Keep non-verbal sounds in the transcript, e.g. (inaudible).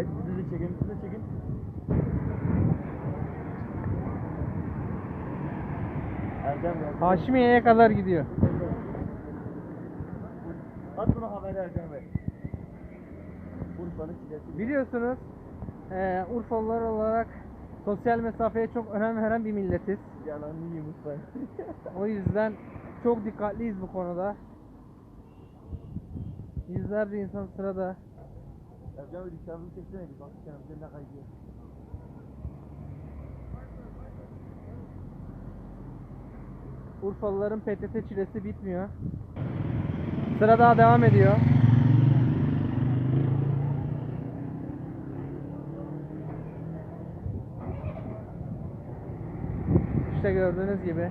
Evet bizi de çekin bizi de çekin. Erdem ya. Haşimiye'ye kadar gidiyor. At bunu haber Erdem Bey. Urfa'nın çilesi. Biliyorsunuz eee Urfalılar olarak sosyal mesafeye çok önem veren bir milletiz. Yalan yiyeyim Urfa. (laughs) O yüzden çok dikkatliyiz bu konuda. Yüzlerce insan sırada. Erdem Bey dükkanını bir bak dükkanım seninle kaydıyor. Urfalıların PTT çilesi bitmiyor. Sıra daha devam ediyor. İşte gördüğünüz gibi